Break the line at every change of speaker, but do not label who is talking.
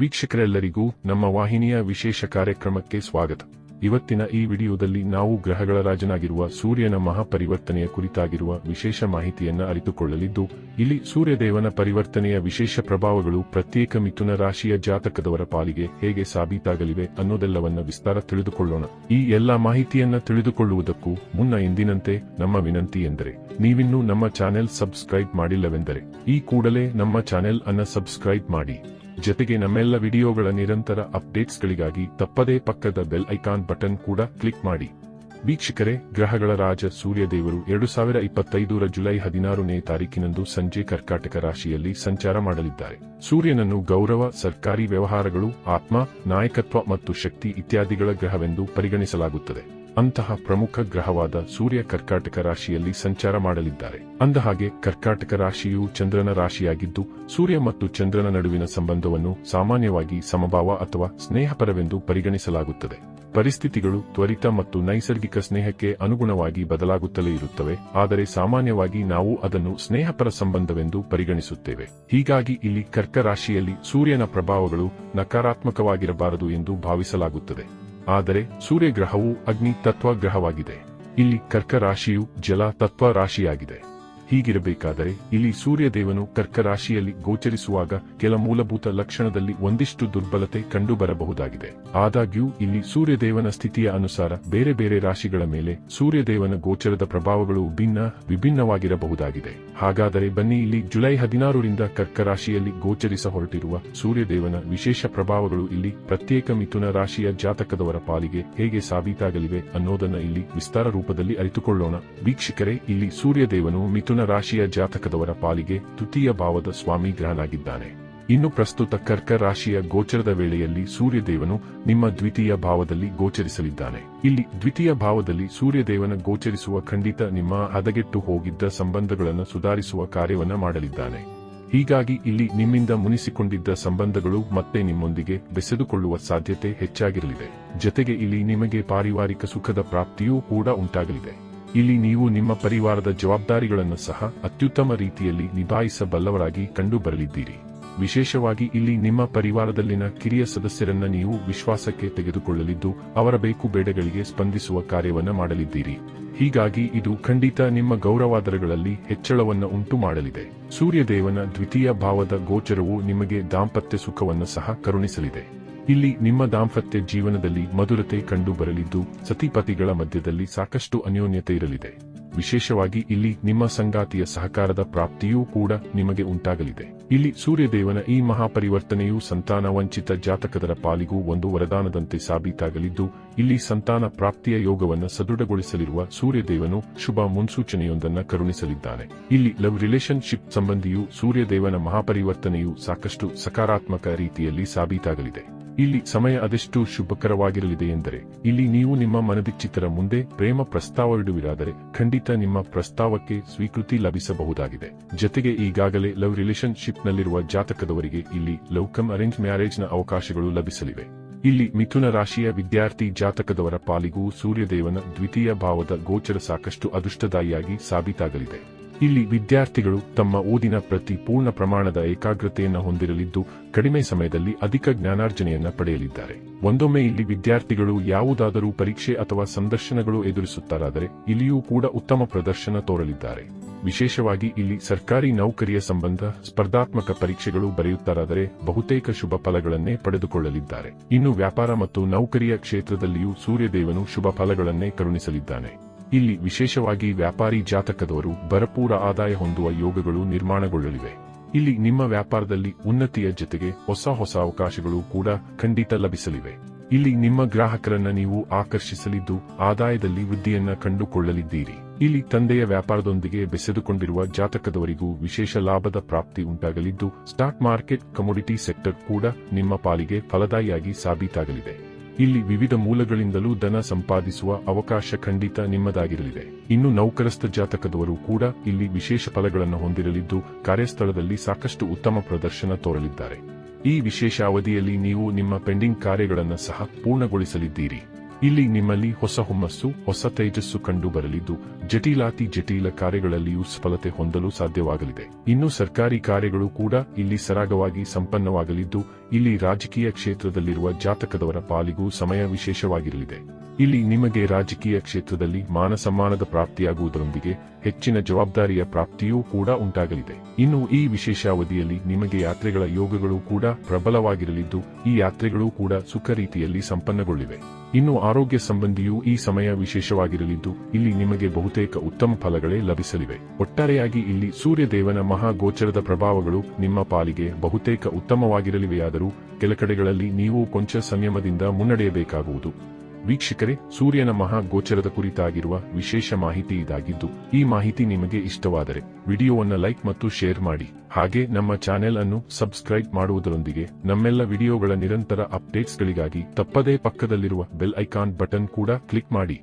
ವೀಕ್ಷಕರೆಲ್ಲರಿಗೂ ನಮ್ಮ ವಾಹಿನಿಯ ವಿಶೇಷ ಕಾರ್ಯಕ್ರಮಕ್ಕೆ ಸ್ವಾಗತ. ಇವತ್ತಿನ ಈ ವಿಡಿಯೋದಲ್ಲಿ ನಾವು ಗ್ರಹಗಳ ರಾಜನಾಗಿರುವ ಸೂರ್ಯನ ಮಹಾಪರಿವರ್ತನೆಯ ಕುರಿತಾಗಿರುವ ವಿಶೇಷ ಮಾಹಿತಿಯನ್ನು ಅರಿತುಕೊಳ್ಳಲಿದ್ದು, ಇಲ್ಲಿ ಸೂರ್ಯದೇವನ ಪರಿವರ್ತನೆಯ ವಿಶೇಷ ಪ್ರಭಾವಗಳು ಪ್ರತ್ಯೇಕ ಮಿಥುನ ರಾಶಿಯ ಜಾತಕದವರ ಪಾಲಿಗೆ ಹೇಗೆ ಸಾಬೀತಾಗಲಿವೆ ಅನ್ನೋದೆಲ್ಲವನ್ನ ವಿಸ್ತಾರ ತಿಳಿದುಕೊಳ್ಳೋಣ. ಈ ಎಲ್ಲಾ ಮಾಹಿತಿಯನ್ನ ತಿಳಿದುಕೊಳ್ಳುವುದಕ್ಕೂ ಮುನ್ನ ಎಂದಿನಂತೆ ನಮ್ಮ ವಿನಂತಿ ಎಂದರೆ, ನೀವಿನ್ನೂ ನಮ್ಮ ಚಾನೆಲ್ ಸಬ್ಸ್ಕ್ರೈಬ್ ಮಾಡಿಲ್ಲವೆಂದರೆ, ಈ ಕೂಡಲೇ ನಮ್ಮ ಚಾನೆಲ್ ಅನ್ನ ಸಬ್ಸ್ಕ್ರೈಬ್ ಮಾಡಿ. ಜೊತೆಗೆ ನಮ್ಮೆಲ್ಲ ವಿಡಿಯೋಗಳ ನಿರಂತರ ಅಪ್ಡೇಟ್ಸ್ಗಳಿಗಾಗಿ ತಪ್ಪದೇ ಪಕ್ಕದ ಬೆಲ್ ಐಕಾನ್ ಬಟನ್ ಕೂಡ ಕ್ಲಿಕ್ ಮಾಡಿ. ವೀಕ್ಷಕರೇ, ಗ್ರಹಗಳ ರಾಜ ಸೂರ್ಯದೇವರು ಎರಡು ಸಾವಿರ ಇಪ್ಪತ್ತೈದರ ಜುಲೈ ಹದಿನಾರನೇ ತಾರೀಕಿನಂದು ಸಂಜೆ ಕರ್ಕಾಟಕ ರಾಶಿಯಲ್ಲಿ ಸಂಚಾರ ಮಾಡಲಿದ್ದಾರೆ. ಸೂರ್ಯನನ್ನು ಗೌರವ, ಸರ್ಕಾರಿ ವ್ಯವಹಾರಗಳು, ಆತ್ಮ, ನಾಯಕತ್ವ ಮತ್ತು ಶಕ್ತಿ ಇತ್ಯಾದಿಗಳ ಗ್ರಹವೆಂದು ಪರಿಗಣಿಸಲಾಗುತ್ತದೆ. ಅಂತಹ ಪ್ರಮುಖ ಗ್ರಹವಾದ ಸೂರ್ಯ ಕರ್ಕಾಟಕ ರಾಶಿಯಲ್ಲಿ ಸಂಚಾರ ಮಾಡಲಿದ್ದಾರೆ. ಅಂದಹಾಗೆ, ಕರ್ಕಾಟಕ ರಾಶಿಯು ಚಂದ್ರನ ರಾಶಿಯಾಗಿದ್ದು, ಸೂರ್ಯ ಮತ್ತು ಚಂದ್ರನ ನಡುವಿನ ಸಂಬಂಧವನ್ನು ಸಾಮಾನ್ಯವಾಗಿ ಸಮಭಾವ ಅಥವಾ ಸ್ನೇಹಪರವೆಂದು ಪರಿಗಣಿಸಲಾಗುತ್ತದೆ. ಪರಿಸ್ಥಿತಿಗಳು ತ್ವರಿತ ಮತ್ತು ನೈಸರ್ಗಿಕ ಸ್ನೇಹಕ್ಕೆ ಅನುಗುಣವಾಗಿ ಬದಲಾಗುತ್ತಲೇ ಇರುತ್ತವೆ, ಆದರೆ ಸಾಮಾನ್ಯವಾಗಿ ನಾವು ಅದನ್ನು ಸ್ನೇಹಪರ ಸಂಬಂಧವೆಂದು ಪರಿಗಣಿಸುತ್ತೇವೆ. ಹೀಗಾಗಿ ಇಲ್ಲಿ ಕರ್ಕ ರಾಶಿಯಲ್ಲಿ ಸೂರ್ಯನ ಪ್ರಭಾವಗಳು ನಕಾರಾತ್ಮಕವಾಗಿರಬಾರದು ಎಂದು ಭಾವಿಸಲಾಗುತ್ತದೆ. ಆದರೆ ಸೂರ್ಯಗ್ರಹವು ಅಗ್ನಿ ತತ್ವ ಗ್ರಹವಾಗಿದೆ ಇಲ್ಲಿ ಕರ್ಕ ರಾಶಿಯು ಜಲ ತತ್ವ ರಾಶಿಯಾಗಿದೆ. ಹೀಗಿರಬೇಕಾದರೆ ಇಲ್ಲಿ ಸೂರ್ಯದೇವನು ಕರ್ಕ ರಾಶಿಯಲ್ಲಿ ಗೋಚರಿಸುವಾಗ ಕೆಲ ಮೂಲಭೂತ ಲಕ್ಷಣದಲ್ಲಿ ಒಂದಿಷ್ಟು ದುರ್ಬಲತೆ ಕಂಡುಬರಬಹುದಾಗಿದೆ. ಆದಾಗ್ಯೂ, ಇಲ್ಲಿ ಸೂರ್ಯದೇವನ ಸ್ಥಿತಿಯ ಅನುಸಾರ ಬೇರೆ ಬೇರೆ ರಾಶಿಗಳ ಮೇಲೆ ಸೂರ್ಯದೇವನ ಗೋಚರದ ಪ್ರಭಾವಗಳು ಭಿನ್ನ, ವಿಭಿನ್ನವಾಗಿರಬಹುದಾಗಿದೆ. ಹಾಗಾದರೆ ಬನ್ನಿ ಇಲ್ಲಿ ಜುಲೈ ಹದಿನಾರರಿಂದ ಕರ್ಕ ರಾಶಿಯಲ್ಲಿ ಗೋಚರಿಸ ಹೊರಟಿರುವ ಸೂರ್ಯದೇವನ ವಿಶೇಷ ಪ್ರಭಾವಗಳು ಇಲ್ಲಿ ಪ್ರತ್ಯೇಕ ಮಿಥುನ ರಾಶಿಯ ಜಾತಕದವರ ಪಾಲಿಗೆ ಹೇಗೆ ಸಾಬೀತಾಗಲಿವೆ ಅನ್ನೋದನ್ನ ಇಲ್ಲಿ ವಿಸ್ತಾರ ರೂಪದಲ್ಲಿ ಅರಿತುಕೊಳ್ಳೋಣ. ವೀಕ್ಷಕರೇ, ಇಲ್ಲಿ ಸೂರ್ಯದೇವನು ಮಿಥುನ ರಾಶಿಯ ಜಾತಕದವರ ಪಾಲಿಗೆ ತೃತೀಯ ಭಾವದ ಸ್ವಾಮಿ ಗ್ರಹನಾಗಿದ್ದಾನೆ. ಇನ್ನು ಪ್ರಸ್ತುತ ಕರ್ಕ ರಾಶಿಯ ಗೋಚರದ ವೇಳೆಯಲ್ಲಿ ಸೂರ್ಯದೇವನು ನಿಮ್ಮ ದ್ವಿತೀಯ ಭಾವದಲ್ಲಿ ಗೋಚರಿಸಲಿದ್ದಾನೆ. ಇಲ್ಲಿ ದ್ವಿತೀಯ ಭಾವದಲ್ಲಿ ಸೂರ್ಯದೇವನ ಗೋಚರಿಸುವ ಖಂಡಿತ ನಿಮ್ಮ ಹದಗೆಟ್ಟು ಹೋಗಿದ್ದ ಸಂಬಂಧಗಳನ್ನು ಸುಧಾರಿಸುವ ಕಾರ್ಯವನ್ನ ಮಾಡಲಿದ್ದಾನೆ. ಹೀಗಾಗಿ ಇಲ್ಲಿ ನಿಮ್ಮಿಂದ ಮುನಿಸಿಕೊಂಡಿದ್ದ ಸಂಬಂಧಗಳು ಮತ್ತೆ ನಿಮ್ಮೊಂದಿಗೆ ಬೆಸೆದುಕೊಳ್ಳುವ ಸಾಧ್ಯತೆ ಹೆಚ್ಚಾಗಿರಲಿದೆ. ಜತೆಗೆ ಇಲ್ಲಿ ನಿಮಗೆ ಪಾರಿವಾರಿಕ ಸುಖದ ಪ್ರಾಪ್ತಿಯೂ ಕೂಡ ಉಂಟಾಗಲಿದೆ. ಇಲ್ಲಿ ನೀವು ನಿಮ್ಮ ಪರಿವಾರದ ಜವಾಬ್ದಾರಿಗಳನ್ನು ಸಹ ಅತ್ಯುತ್ತಮ ರೀತಿಯಲ್ಲಿ ನಿಭಾಯಿಸಬಲ್ಲವರಾಗಿ ಕಂಡುಬರಲಿದ್ದೀರಿ. ವಿಶೇಷವಾಗಿ ಇಲ್ಲಿ ನಿಮ್ಮ ಪರಿವಾರದಲ್ಲಿನ ಕಿರಿಯ ಸದಸ್ಯರನ್ನ ನೀವು ವಿಶ್ವಾಸಕ್ಕೆ ತೆಗೆದುಕೊಳ್ಳಲಿದ್ದು, ಅವರ ಬೇಕು ಬೇಡಗಳಿಗೆ ಸ್ಪಂದಿಸುವ ಕಾರ್ಯವನ್ನು ಮಾಡಲಿದ್ದೀರಿ. ಹೀಗಾಗಿ ಇದು ಖಂಡಿತ ನಿಮ್ಮ ಗೌರವಾದರಗಳಲ್ಲಿ ಹೆಚ್ಚಳವನ್ನು ಉಂಟು ಮಾಡಲಿದೆ ಸೂರ್ಯದೇವನ ದ್ವಿತೀಯ ಭಾವದ ಗೋಚರವು ನಿಮಗೆ ದಾಂಪತ್ಯ ಸುಖವನ್ನು ಸಹ ಕರುಣಿಸಲಿದೆ. ಇಲ್ಲಿ ನಿಮ್ಮ ದಾಂಪತ್ಯ ಜೀವನದಲ್ಲಿ ಮಧುರತೆ ಕಂಡು ಬರಲಿದ್ದು, ಸತಿಪತಿಗಳ ಮಧ್ಯದಲ್ಲಿ ಸಾಕಷ್ಟು ಅನ್ಯೋನ್ಯತೆ ಇರಲಿದೆ. ವಿಶೇಷವಾಗಿ ಇಲ್ಲಿ ನಿಮ್ಮ ಸಂಗಾತಿಯ ಸಹಕಾರದ ಪ್ರಾಪ್ತಿಯೂ ಕೂಡ ನಿಮಗೆ ಉಂಟಾಗಲಿದೆ. ಇಲ್ಲಿ ಸೂರ್ಯದೇವನ ಈ ಮಹಾಪರಿವರ್ತನೆಯು ಸಂತಾನ ವಂಚಿತ ಜಾತಕದರ ಪಾಲಿಗೂ ಒಂದು ವರದಾನದಂತೆ ಸಾಬೀತಾಗಲಿದ್ದು, ಇಲ್ಲಿ ಸಂತಾನ ಪ್ರಾಪ್ತಿಯ ಯೋಗವನ್ನು ಸದೃಢಗೊಳಿಸಲಿರುವ ಸೂರ್ಯದೇವನು ಶುಭ ಮುನ್ಸೂಚನೆಯೊಂದನ್ನು ಕರುಣಿಸಲಿದ್ದಾನೆ. ಇಲ್ಲಿ ಲವ್ ರಿಲೇಷನ್ಶಿಪ್ ಸಂಬಂಧಿಯು ಸೂರ್ಯದೇವನ ಮಹಾಪರಿವರ್ತನೆಯು ಸಾಕಷ್ಟು ಸಕಾರಾತ್ಮಕ ರೀತಿಯಲ್ಲಿ ಸಾಬೀತಾಗಲಿದೆ. ಇಲ್ಲಿ ಸಮಯ ಅದೆಷ್ಟು ಶುಭಕರವಾಗಿರಲಿದೆ ಎಂದರೆ, ಇಲ್ಲಿ ನೀವು ನಿಮ್ಮ ಮನದಿಚ್ಚಿತರ ಮುಂದೆ ಪ್ರೇಮ ಪ್ರಸ್ತಾವವಿಡುವಿರಾದರೆ, ಖಂಡಿತ ನಿಮ್ಮ ಪ್ರಸ್ತಾವಕ್ಕೆ ಸ್ವೀಕೃತಿ ಲಭಿಸಬಹುದಾಗಿದೆ. ಜೊತೆಗೆ ಈಗಾಗಲೇ ಲವ್ ರಿಲೇಶನ್ಶಿಪ್ನಲ್ಲಿರುವ ಜಾತಕದವರಿಗೆ ಇಲ್ಲಿ ಲವ್ ಕಮ್ ಅರೇಂಜ್ ಮ್ಯಾರೇಜ್ನ ಅವಕಾಶಗಳು ಲಭಿಸಲಿವೆ. ಇಲ್ಲಿ ಮಿಥುನ ರಾಶಿಯ ವಿದ್ಯಾರ್ಥಿ ಜಾತಕದವರ ಪಾಲಿಗೂ ಸೂರ್ಯದೇವನ ದ್ವಿತೀಯ ಭಾವದ ಗೋಚರ ಸಾಕಷ್ಟು ಅದೃಷ್ಟದಾಯಿಯಾಗಿ ಸಾಬೀತಾಗಲಿದೆ. ಇಲ್ಲಿ ವಿದ್ಯಾರ್ಥಿಗಳು ತಮ್ಮ ಓದಿನ ಪ್ರತಿ ಪೂರ್ಣ ಪ್ರಮಾಣದ ಏಕಾಗ್ರತೆಯನ್ನು ಹೊಂದಿರಲಿದ್ದು, ಕಡಿಮೆ ಸಮಯದಲ್ಲಿ ಅಧಿಕ ಜ್ಞಾನಾರ್ಜನೆಯನ್ನು ಪಡೆಯಲಿದ್ದಾರೆ. ಒಂದೊಮ್ಮೆ ಇಲ್ಲಿ ವಿದ್ಯಾರ್ಥಿಗಳು ಯಾವುದಾದರೂ ಪರೀಕ್ಷೆ ಅಥವಾ ಸಂದರ್ಶನಗಳು ಎದುರಿಸುತ್ತಾರಾದರೆ, ಇಲ್ಲಿಯೂ ಕೂಡ ಉತ್ತಮ ಪ್ರದರ್ಶನ ತೋರಲಿದ್ದಾರೆ. ವಿಶೇಷವಾಗಿ ಇಲ್ಲಿ ಸರ್ಕಾರಿ ನೌಕರಿಯ ಸಂಬಂಧ ಸ್ಪರ್ಧಾತ್ಮಕ ಪರೀಕ್ಷೆಗಳು ಬರೆಯುತ್ತಾರಾದರೆ, ಬಹುತೇಕ ಶುಭ ಫಲಗಳನ್ನೇ ಪಡೆದುಕೊಳ್ಳಲಿದ್ದಾರೆ. ಇನ್ನು ವ್ಯಾಪಾರ ಮತ್ತು ನೌಕರಿಯ ಕ್ಷೇತ್ರದಲ್ಲಿಯೂ ಸೂರ್ಯದೇವನು ಶುಭ ಫಲಗಳನ್ನೇ ಕರುಣಿಸಲಿದ್ದಾನೆ. ಇಲ್ಲಿ ವಿಶೇಷವಾಗಿ ವ್ಯಾಪಾರಿ ಜಾತಕದವರು ಭರಪೂರ ಆದಾಯ ಹೊಂದುವ ಯೋಗಗಳು ನಿರ್ಮಾಣಗೊಳ್ಳಲಿವೆ. ಇಲ್ಲಿ ನಿಮ್ಮ ವ್ಯಾಪಾರದಲ್ಲಿ ಉನ್ನತಿಯ ಜೊತೆಗೆ ಹೊಸ ಹೊಸ ಅವಕಾಶಗಳು ಕೂಡ ಖಂಡಿತ ಲಭಿಸಲಿವೆ. ಇಲ್ಲಿ ನಿಮ್ಮ ಗ್ರಾಹಕರನ್ನ ನೀವು ಆಕರ್ಷಿಸಲಿದ್ದು ಆದಾಯದಲ್ಲಿ ವೃದ್ಧಿಯನ್ನ ಕಂಡುಕೊಳ್ಳಲಿದ್ದೀರಿ. ಇಲ್ಲಿ ತಂದೆಯ ವ್ಯಾಪಾರದೊಂದಿಗೆ ಬೆಸೆದುಕೊಂಡಿರುವ ಜಾತಕದವರಿಗೂ ವಿಶೇಷ ಲಾಭದ ಪ್ರಾಪ್ತಿ ಉಂಟಾಗಲಿದ್ದು, ಸ್ಟಾಕ್ ಮಾರ್ಕೆಟ್, ಕಮೋಡಿಟಿ ಸೆಕ್ಟರ್ ಕೂಡ ನಿಮ್ಮ ಪಾಲಿಗೆ ಫಲದಾಯಿಯಾಗಿ ಸಾಬೀತಾಗಲಿದೆ. ಇಲ್ಲಿ ವಿವಿಧ ಮೂಲಗಳಿಂದಲೂ ಧನ ಸಂಪಾದಿಸುವ ಅವಕಾಶ ಖಂಡಿತ ನಿಮ್ಮದಾಗಿರಲಿದೆ. ಇನ್ನು ನೌಕರಸ್ಥ ಜಾತಕದವರು ಕೂಡ ಇಲ್ಲಿ ವಿಶೇಷ ಫಲಗಳನ್ನು ಹೊಂದಿರಲಿದ್ದು, ಕಾರ್ಯಸ್ಥಳದಲ್ಲಿ ಸಾಕಷ್ಟು ಉತ್ತಮ ಪ್ರದರ್ಶನ ತೋರಲಿದ್ದಾರೆ. ಈ ವಿಶೇಷ ಅವಧಿಯಲ್ಲಿ ನೀವು ನಿಮ್ಮ ಪೆಂಡಿಂಗ್ ಕಾರ್ಯಗಳನ್ನು ಸಹ ಪೂರ್ಣಗೊಳಿಸಲಿದ್ದೀರಿ. ಇಲ್ಲಿ ನಿಮ್ಮಲ್ಲಿ ಹೊಸ ಹುಮ್ಮಸ್ಸು, ಹೊಸ ತೇಜಸ್ಸು ಕಂಡು ಬರಲಿದ್ದು, ಜಟಿಲಾತಿ ಜಟಿಲ ಕಾರ್ಯಗಳಲ್ಲಿಯೂ ಸಫಲತೆ ಹೊಂದಲು ಸಾಧ್ಯವಾಗಲಿದೆ. ಇನ್ನು ಸರ್ಕಾರಿ ಕಾರ್ಯಗಳು ಕೂಡ ಇಲ್ಲಿ ಸರಾಗವಾಗಿ ಸಂಪನ್ನವಾಗಲಿದ್ದು, ಇಲ್ಲಿ ರಾಜಕೀಯ ಕ್ಷೇತ್ರದಲ್ಲಿರುವ ಜಾತಕದವರ ಪಾಲಿಗೂ ಸಮಯ ವಿಶೇಷವಾಗಿರಲಿದೆ. ಇಲ್ಲಿ ನಿಮಗೆ ರಾಜಕೀಯ ಕ್ಷೇತ್ರದಲ್ಲಿ ಮಾನಸಮ್ಮಾನದ ಪ್ರಾಪ್ತಿಯಾಗುವುದರೊಂದಿಗೆ ಹೆಚ್ಚಿನ ಜವಾಬ್ದಾರಿಯ ಪ್ರಾಪ್ತಿಯೂ ಕೂಡ ಉಂಟಾಗಲಿದೆ. ಇನ್ನು ಈ ವಿಶೇಷ ಅವಧಿಯಲ್ಲಿ ನಿಮಗೆ ಯಾತ್ರೆಗಳ ಯೋಗಗಳು ಕೂಡ ಪ್ರಬಲವಾಗಿರಲಿದ್ದು, ಈ ಯಾತ್ರೆಗಳು ಕೂಡ ಸುಖ ರೀತಿಯಲ್ಲಿ ಸಂಪನ್ನಗೊಳ್ಳಿವೆ. ಇನ್ನು ಆರೋಗ್ಯ ಸಂಬಂಧಿಯೂ ಈ ಸಮಯ ವಿಶೇಷವಾಗಿರಲಿದ್ದು, ಇಲ್ಲಿ ನಿಮಗೆ ಬಹುತೇಕ ಉತ್ತಮ ಫಲಗಳೇ ಲಭಿಸಲಿವೆ. ಒಟ್ಟಾರೆಯಾಗಿ ಇಲ್ಲಿ ಸೂರ್ಯದೇವನ ಮಹಾಗೋಚರದ ಪ್ರಭಾವಗಳು ನಿಮ್ಮ ಪಾಲಿಗೆ ಬಹುತೇಕ ಉತ್ತಮವಾಗಿರಲಿವೆಯಾದರೂ, ಕೆಲ ಕಡೆಗಳಲ್ಲಿ ನೀವು ಕೊಂಚ ಸಂಯಮದಿಂದ ಮುನ್ನಡೆಯಬೇಕಾಗುವುದು. ವೀಕ್ಷಕರೇ, ಸೂರ್ಯನ ಮಹಾ ಗೋಚರದ ಕುರಿತಾಗಿರುವ ವಿಶೇಷ ಮಾಹಿತಿ ಇದಾಗಿದ್ದು, ಈ ಮಾಹಿತಿ ನಿಮಗೆ ಇಷ್ಟವಾದರೆ ವಿಡಿಯೋವನ್ನು ಲೈಕ್ ಮತ್ತು ಶೇರ್ ಮಾಡಿ. ಹಾಗೆ ನಮ್ಮ ಚಾನೆಲ್ ಅನ್ನು ಸಬ್ಸ್ಕ್ರೈಬ್ ಮಾಡುವುದರೊಂದಿಗೆ ನಮ್ಮೆಲ್ಲ ವಿಡಿಯೋಗಳ ನಿರಂತರ ಅಪ್ಡೇಟ್ಸ್ಗಳಿಗಾಗಿ ತಪ್ಪದೇ ಪಕ್ಕದಲ್ಲಿರುವ ಬೆಲ್ ಐಕಾನ್ ಬಟನ್ ಕೂಡ ಕ್ಲಿಕ್ ಮಾಡಿ.